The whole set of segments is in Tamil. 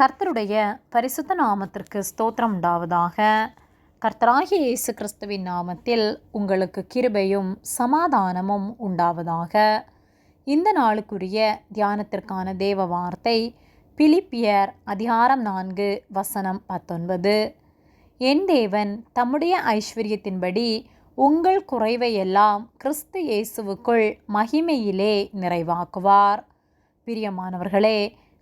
கர்த்தருடைய பரிசுத்த நாமத்திற்கு ஸ்தோத்திரம் உண்டாவதாக. கர்த்தராகிய இயேசு கிறிஸ்துவின் நாமத்தில் உங்களுக்கு கிருபையும் சமாதானமும் உண்டாவதாக. இந்த நாளுக்குரிய தியானத்திற்கான தேவ வார்த்தை பிலிப்பியர் அதிகாரம் நான்கு வசனம் பத்தொன்பது. என் தேவன் தம்முடைய ஐஸ்வர்யத்தின்படி உங்கள் குறைவையெல்லாம் கிறிஸ்து இயேசுவுக்குள் மகிமையிலே நிறைவாக்குவார். பிரியமானவர்களே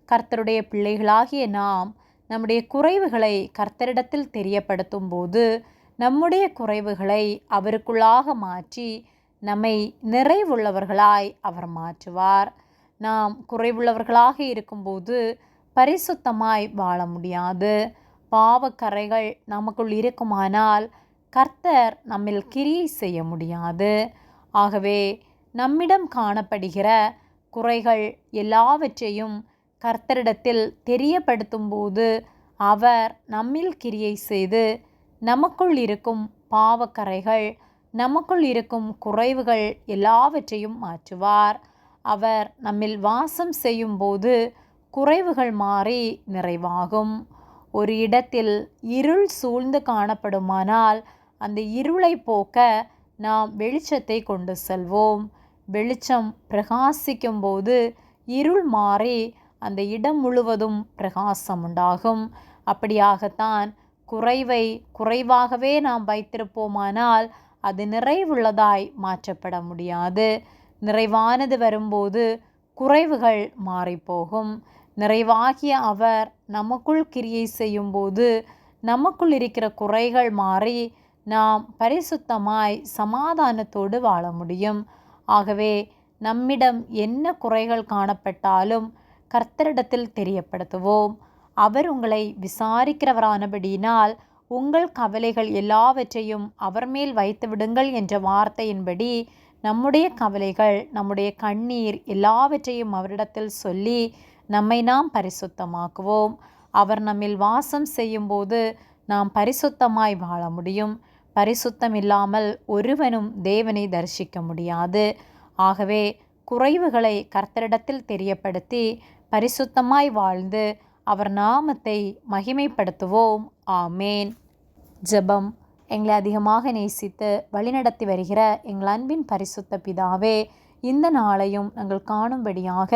கர்த்தருடைய பிள்ளைகளாகிய நாம் நம்முடைய குறைவுகளை கர்த்தரிடத்தில் தெரியப்படுத்தும் போது நம்முடைய குறைவுகளை அவருக்குள்ளாக மாற்றி நம்மை நிறைவுள்ளவர்களாய் அவர் மாற்றுவார். நாம் குறைவுள்ளவர்களாக இருக்கும்போது பரிசுத்தமாய் வாழ முடியாது. பாவக்கரைகள் நமக்குள் இருக்குமானால் கர்த்தர் நம்மில் கிரியை செய்ய முடியாது. ஆகவே நம்மிடம் காணப்படுகிற குறைகள் எல்லாவற்றையும் கர்த்தரிடத்தில் தெரியப்படுத்தும் போது அவர் நம்மில் கிரியை செய்து நமக்குள் இருக்கும் பாவக்கரைகள் நமக்குள் இருக்கும் குறைவுகள் எல்லாவற்றையும் மாற்றுவார். அவர் நம்மில் வாசம் செய்யும்போது குறைவுகள் மாறி நிறைவாகும். ஒரு இடத்தில் இருள் சூழ்ந்து காணப்படுமானால் அந்த இருளை போக்க நாம் வெளிச்சத்தை கொண்டு செல்வோம். வெளிச்சம் பிரகாசிக்கும் போது இருள் மாறி அந்த இடம் முழுவதும் பிரகாசம் உண்டாகும் அப்படியாகத்தான் குறைவை குறைவாகவே நாம் வைத்திருப்போமானால் அது நிறைவுள்ளதாய் மாற்றப்பட முடியாது. நிறைவானது வரும்போது குறைவுகள் மாறிப்போகும். நிறைவாகிய அவர் நமக்குள் கிரியை செய்யும்போது நமக்குள் இருக்கிற குறைகள் மாறி நாம் பரிசுத்தமாய் சமாதானத்தோடு வாழ முடியும். ஆகவே நம்மிடம் என்ன குறைகள் காணப்பட்டாலும் கர்த்தரிடத்தில் தெரியப்படுத்துவோம். அவர் உங்களை விசாரிக்கிறவரானபடியினால் உங்கள் கவலைகள் எல்லாவற்றையும் அவர் மேல் வைத்து விடுங்கள் என்ற வார்த்தையின்படி நம்முடைய கவலைகள் நம்முடைய கண்ணீர் எல்லாவற்றையும் அவரிடத்தில் சொல்லி நம்மை நாம் பரிசுத்தமாக்குவோம். அவர் நம்மில் வாசம் செய்யும்போது நாம் பரிசுத்தமாய் வாழ முடியும். பரிசுத்தம் இல்லாமல் ஒருவனும் தேவனை தரிசிக்க முடியாது. ஆகவே குறைவுகளை கர்த்தரிடத்தில் தெரியப்படுத்தி பரிசுத்தமாய் வாழ்ந்து அவர் நாமத்தை மகிமைப்படுத்துவோம். ஆமேன். ஜெபம் எங்களை அதிகமாக நேசித்து வழிநடத்தி வருகிற எங்கள் அன்பின் பரிசுத்த பிதாவே இந்த நாளையும் நாங்கள் காணும்படியாக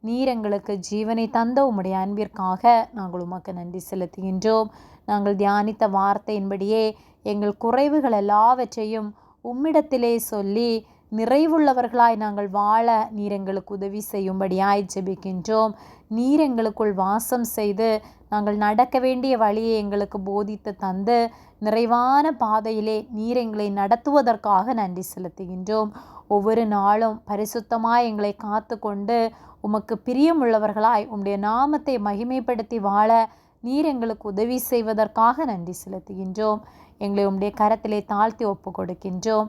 நீர் எங்களுக்கு ஜீவனை தந்த உம்முடைய அன்பிற்காக நாங்கள் உமக்கு நன்றி செலுத்துகின்றோம். நாங்கள் தியானித்த வார்த்தையின்படியே எங்கள் குறைவுகள் எல்லாவற்றையும் உம்மிடத்திலே சொல்லி நிறைவுள்ளவர்களாய் நாங்கள் வாழ நீர் எங்களுக்கு உதவி செய்யும்படியாய் ஜெபிக்கின்றோம். நீர் எங்களுக்குள் வாசம் செய்து நாங்கள் நடக்க வேண்டிய வழியை எங்களுக்கு போதித்து தந்து நிறைவான பாதையிலே நீர் எங்களை நடத்துவதற்காக நன்றி செலுத்துகின்றோம். ஒவ்வொரு நாளும் பரிசுத்தமாய் எங்களை காத்து கொண்டு உமக்கு பிரியமுள்ளவர்களாய் உம்முடைய நாமத்தை மகிமைப்படுத்தி வாழ நீர் எங்களுக்கு உதவி செய்வதற்காக நன்றி செலுத்துகின்றோம். எங்களை உம்முடைய கரத்திலே தாழ்த்தி ஒப்பு கொடுக்கின்றோம்